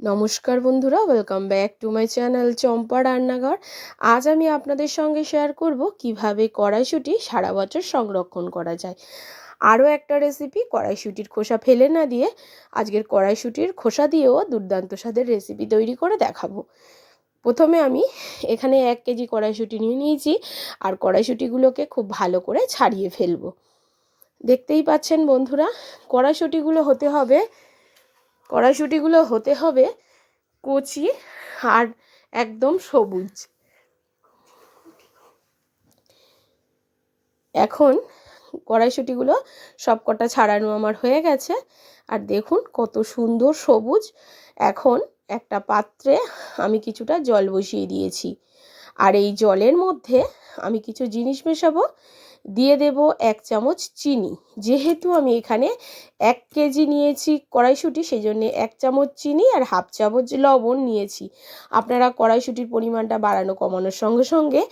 নমস্কার বন্ধুরা welcome back to my channel Champa রান্নাঘর। আজ আমি আপনাদের সঙ্গে শেয়ার করব কীভাবে কড়াইশুঁটি সারা বছর সংরক্ষণ করা যায়। আরও একটা রেসিপি কড়াইশুঁটির খোসা ফেলে না দিয়ে আজকের কড়াইশুঁটির খোসা দিয়েও দুর্দান্ত স্বাদের রেসিপি তৈরি করে দেখাবো। প্রথমে আমি এখানে এক কেজি কড়াইশুঁটি নিয়ে নিয়েছি আর কড়াইশুঁটিগুলোকে খুব ভালো করে ছাড়িয়ে ফেলব। দেখতেই পাচ্ছেন বন্ধুরা, কড়াইশুঁটিগুলো হতে হবে কড়াইশুঁটিগুলো হতে হবে কচি আর একদম সবুজ। এখন কড়াইশুঁটিগুলো সব কটা ছাড়ানো আমার হয়ে গেছে। আর দেখুন কত সুন্দর সবুজ। এখন একটা পাত্রে আমি কিছুটা জল বসিয়ে দিয়েছি। আর এই জলের মধ্যে আমি কিছু জিনিস মেশাবো। দিয়ে দেব এক চামচ চিনি। যেহেতু আমি এখানে এক কেজি নিয়েছি কড়াইশুঁটি সেই জন্য এক চামচ চিনি আর হাফ চামচ লবণ নিয়েছি। আপনারা কড়াইশুঁটির পরিমাণটা বাড়ানো, কমানোর সঙ্গে সঙ্গে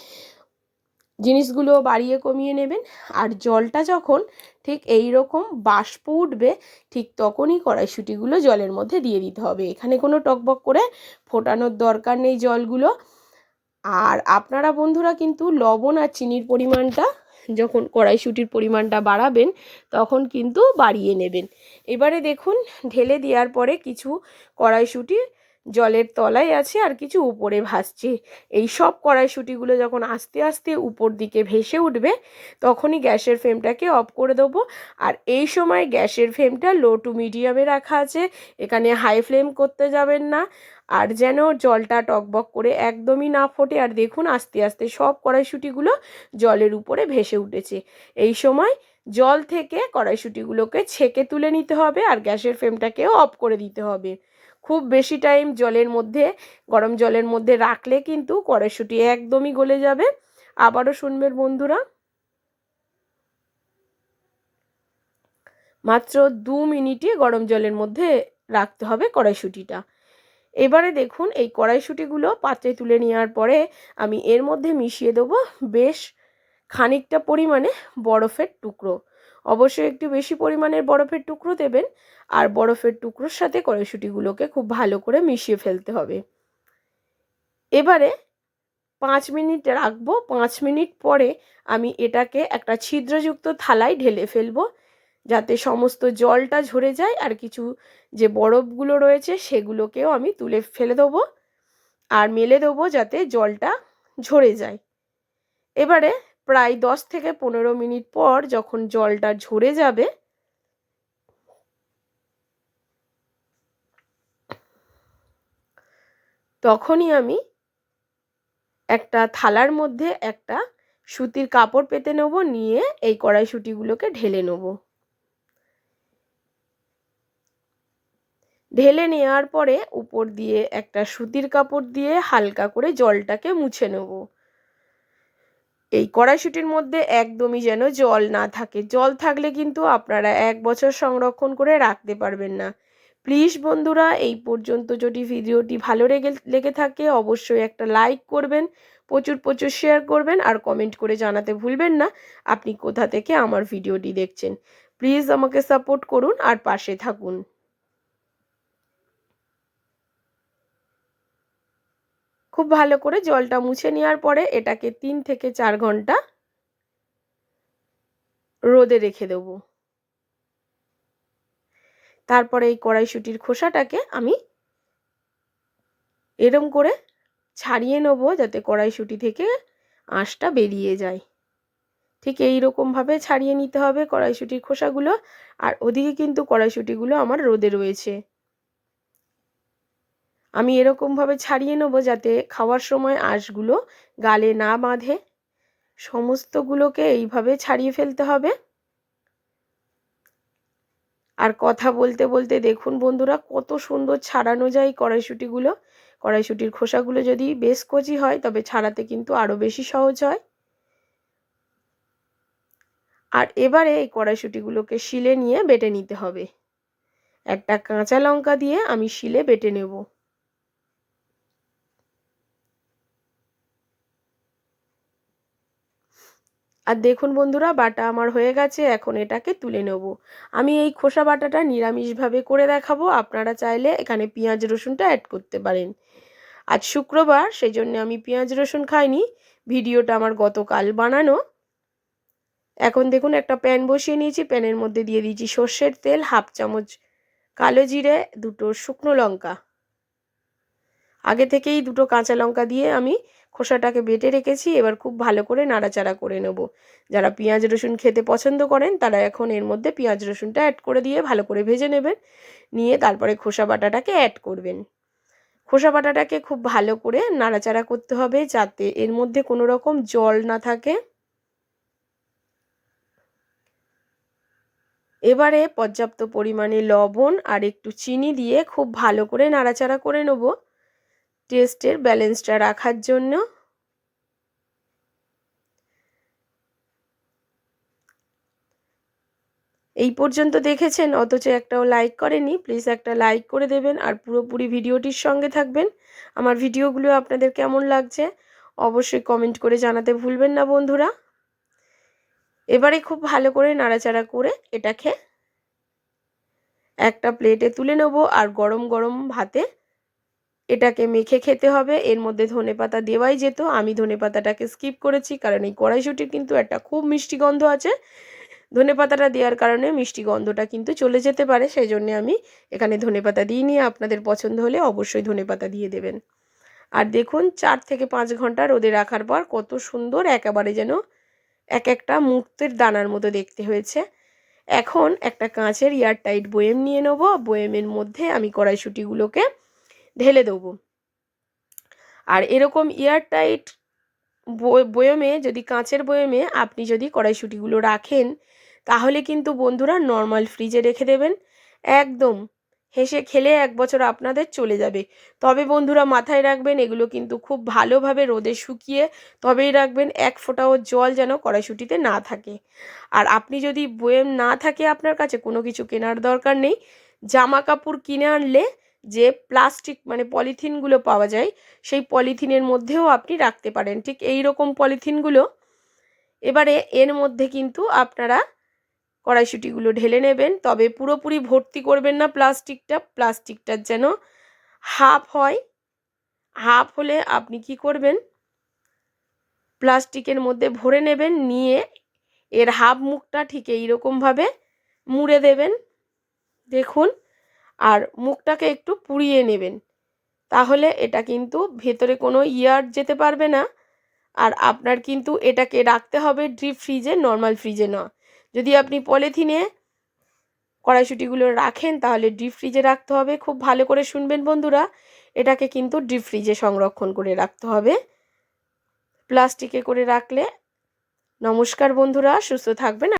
জিনিসগুলো বাড়িয়ে কমিয়ে নেবেন। আর জলটা যখন ঠিক এই রকম বাষ্প উঠবে, ঠিক তখনই কড়াইশুঁটিগুলো জলের মধ্যে দিয়ে দিতে হবে। এখানে কোনো টকবক করে ফোটানোর দরকার নেই জলগুলো। আর আপনারা বন্ধুরা কিন্তু লবণ আর চিনির পরিমাণটা যখন কড়াইশুঁটির পরিমাণটা বাড়াবেন, তখন কিন্তু বাড়িয়ে নেবেন। এবারে দেখুন, ঢেলে দেওয়ার পরে কিছু কড়াইশুঁটি জলের তলায় আছে আর কিছু উপরে ভাসছে। এই সব কড়াইশুঁটিগুলো যখন আস্তে আস্তে উপর দিকে ভেসে উঠবে, তখনই গ্যাসের ফ্লেমটাকে অফ করে দেবো। আর এই সময় গ্যাসের ফ্লেমটা লো টু মিডিয়ামে রাখা আছে, এখানে হাই ফ্লেম করতে যাবেন না। আর যেন জলটা টকবক করে একদমই না ফোটে। আর দেখুন, আস্তে আস্তে সব কড়াইশুঁটিগুলো জলের উপরে ভেসে উঠেছে। এই সময় জল থেকে কড়াইশুঁটিগুলোকে ছেঁকে তুলে নিতে হবে আর গ্যাসের ফ্লেমটাকেও অফ করে দিতে হবে। খুব বেশি টাইম জলের মধ্যে, গরম জলের মধ্যে রাখলে কিন্তু কড়াইশুঁটি একদমই গলে যাবে। আবারও শুনবেন বন্ধুরা। মাত্র দু মিনিটে গরম জলের মধ্যে রাখতে হবে কড়াইশুঁটিটা। এবারে দেখুন এই কড়াইশুঁটিগুলো পাত্রে তুলে নেওয়ার পরে আমি এর মধ্যে মিশিয়ে দেবো বেশ খানিকটা পরিমাণে বরফের টুকরো। অবশ্যই একটু বেশি পরিমাণের বরফের টুকরো দেবেন আর বরফের টুকরোর সাথে কড়াইশুঁটিগুলোকে খুব ভালো করে মিশিয়ে ফেলতে হবে। এবারে পাঁচ মিনিট রাখব। পাঁচ মিনিট পরে আমি এটাকে একটা ছিদ্রযুক্ত থালায় ঢেলে ফেলব। যাতে সমস্ত জলটা ঝরে যায় আর কিছু যে বরফগুলো রয়েছে সেগুলোকেও আমি তুলে ফেলে দেবো আর মেলে দেবো যাতে জলটা ঝরে যায়। এবারে প্রায় দশ থেকে পনেরো মিনিট পর যখন জলটা ঝরে যাবে, তখনই আমি একটা থালার মধ্যে একটা সুতির কাপড় পেতে নেব, নিয়ে এই কড়াইশুঁটিগুলোকে ঢেলে নেব। ঢেলে নেওয়ার পরে উপর দিয়ে একটা সুতির কাপড় দিয়ে হালকা করে জলটাকে মুছে নেব। এই কড়াইশুটির মধ্যে একদমই যেন জল না থাকে। জল থাকলে কিন্তু আপনারা এক বছর সংরক্ষণ করে রাখতে পারবেন না। প্লিজ বন্ধুরা, এই পর্যন্ত যদি ভিডিওটি ভালো লেগে লেগে থাকে, অবশ্যই একটা লাইক করবেন, প্রচুর প্রচুর শেয়ার করবেন আর কমেন্ট করে জানাতে ভুলবেন না, আপনি কোথা থেকে আমার ভিডিওটি দেখছেন। প্লিজ আমাকে সাপোর্ট করুন আর পাশে থাকুন। খুব ভালো করে জলটা মুছে নেওয়ার পরে এটাকে তিন থেকে চার ঘণ্টা রোদে রেখে দেবো। তারপরে এই কড়াইশুটির খোসাটাকে আমি এরম করে ছাড়িয়ে নেব যাতে কড়াইশুটি থেকে আঁশটা বেরিয়ে যায়। ঠিক এই রকমভাবে ছাড়িয়ে নিতে হবে কড়াইশুটির খোসাগুলো। আর ওদিকে কিন্তু কড়াইশুটিগুলো আমার রোদে রয়েছে। আমি এরকমভাবে ছাড়িয়ে নেব যাতে খাওয়ার সময় আঁশগুলো গালে না বাঁধে। সমস্তগুলোকে এইভাবে ছাড়িয়ে ফেলতে হবে। আর কথা বলতে বলতে দেখুন বন্ধুরা, কত সুন্দর ছাড়ানো যায় কড়াইশুটিগুলো। কড়াইশুটির খোসাগুলো যদি বেশ কচি হয়, তবে ছাড়াতে কিন্তু আরও বেশি সহজ হয়। আর এবারে এই কড়াইশুটিগুলোকে শিলে নিয়ে বেটে নিতে হবে। একটা কাঁচা লঙ্কা দিয়ে আমি শিলে বেটে নেব। আর দেখুন বন্ধুরা, বাটা আমার হয়ে গেছে, এখন এটাকে তুলে নেব। আমি এই খোসা বাটাটা নিরামিষভাবে করে দেখাবো। আপনারা চাইলে এখানে পেঁয়াজ রসুনটা অ্যাড করতে পারেন। আজ শুক্রবার সেই জন্য আমি পেঁয়াজ রসুন খাইনি। ভিডিওটা আমার গতকাল বানানো। এখন দেখুন, একটা প্যান বসিয়ে নিয়েছি। প্যানের মধ্যে দিয়ে দিয়েছি সর্ষের তেল, হাফ চামচ কালো জিরে, দুটো শুকনো লঙ্কা। আগে থেকেই দুটো কাঁচা লঙ্কা দিয়ে আমি খোসাটাকে বেটে রেখেছি, এবার খুব ভালো করে নাড়াচাড়া করে নেব। যারা পেঁয়াজ, রসুন খেতে পছন্দ করেন, তারা এখন এর মধ্যে পেঁয়াজ, রসুনটা অ্যাড করে দিয়ে ভালো করে ভেজে নেবেন। নিয়ে তারপরে খোসা বাটাটাকে অ্যাড করবেন। খোসা বাটাটাকে খুব ভালো করে নাড়াচাড়া করতে হবে যাতে এর মধ্যে কোনো রকম জল না থাকে। এবারে পর্যাপ্ত পরিমাণে লবণ আর একটু চিনি দিয়ে খুব ভালো করে নাড়াচাড়া করে নেব। টেস্টের ব্যালেন্সটা রাখার জন্য এই পর্যন্ত দেখেছেন, অথচ একটাও লাইক করেনি। প্লিজ একটা লাইক করে দেবেন আর পুরোপুরি ভিডিওটির সঙ্গে থাকবেন। আমার ভিডিওগুলো আপনাদের কেমন লাগছে, অবশ্যই কমেন্ট করে জানাতে ভুলবেন না বন্ধুরা। এবারে খুব ভালো করে নাড়াচাড়া করে এটাকে একটা প্লেটে তুলে নেব, আর গরম গরম ভাতে এটাকে মেখে খেতে হবে। এর মধ্যে ধনে পাতা দেওয়াই যেত। আমি ধনে পাতাটাকে স্কিপ করেছি কারণ এই কড়াইশুটির কিন্তু একটা খুব মিষ্টি গন্ধ আছে। ধনে পাতাটা দেওয়ার কারণে মিষ্টি গন্ধটা কিন্তু চলে যেতে পারে। সেই জন্যে আমি এখানে ধনে পাতা নিয়ে আপনাদের পছন্দ হলে অবশ্যই ধনে পাতা দিয়ে দেবেন। আর দেখুন, চার থেকে পাঁচ ঘণ্টা রোদে রাখার পর কত সুন্দর একেবারে যেন এক একটা মুক্তের দানার মতো দেখতে হয়েছে। এখন একটা কাঁচের এয়ারটাইট বয়েম নিয়ে নেব। বয়েমের মধ্যে আমি কড়াইশুটিগুলোকে ঢেলে দেবো। আর এরকম এয়ারটাইট বয়মে যদি, কাঁচের বয়মে আপনি যদি কড়াইশুটিগুলো রাখেন, তাহলে কিন্তু বন্ধুরা নর্মাল ফ্রিজে রেখে দেবেন। একদম হেসে খেলে এক বছর আপনাদের চলে যাবে। তবে বন্ধুরা মাথায় রাখবেন, এগুলো কিন্তু খুব ভালোভাবে রোদে শুকিয়ে তবেই রাখবেন, এক ফোঁটাও জল যেন কড়াইশুটিতে না থাকে। আর আপনি যদি বয়েম না থাকে আপনার কাছে, কোনো কিছু কেনার দরকার নেই। জামা কাপড় কিনে আনলে যে প্লাস্টিক মানে পলিথিনগুলো পাওয়া যায়, সেই পলিথিনের মধ্যেও আপনি রাখতে পারেন। ঠিক এই রকম পলিথিনগুলো এবারে এর মধ্যে কিন্তু আপনারা কড়াইশুটিগুলো ঢেলে নেবেন। তবে পুরোপুরি ভর্তি করবেন না প্লাস্টিকটা প্লাস্টিকটার যেন হাফ হয়। হাফ হলে আপনি কি করবেন? প্লাস্টিকের মধ্যে ভরে নেবেন, নিয়ে এর হাফ মুখটা ঠিক এইরকমভাবে মুড়ে দেবেন। দেখুন আর মুখটাকে একটু পুড়িয়ে নেবেন। তাহলে এটা কিন্তু ভেতরে কোনো ইয়ার যেতে পারবে না। আর আপনার কিন্তু এটাকে রাখতে হবে ডিপ ফ্রিজে, নর্মাল ফ্রিজে না। যদি আপনি পলিথিনে কড়াইশুটিগুলো রাখেন, তাহলে ডিপ ফ্রিজে রাখতে হবে। খুব ভালো করে শুনবেন বন্ধুরা, এটাকে কিন্তু ডিপ ফ্রিজে সংরক্ষণ করে রাখতে হবে। প্লাস্টিকে করে রাখলে নমস্কার বন্ধুরা, সুস্থ থাকবেন।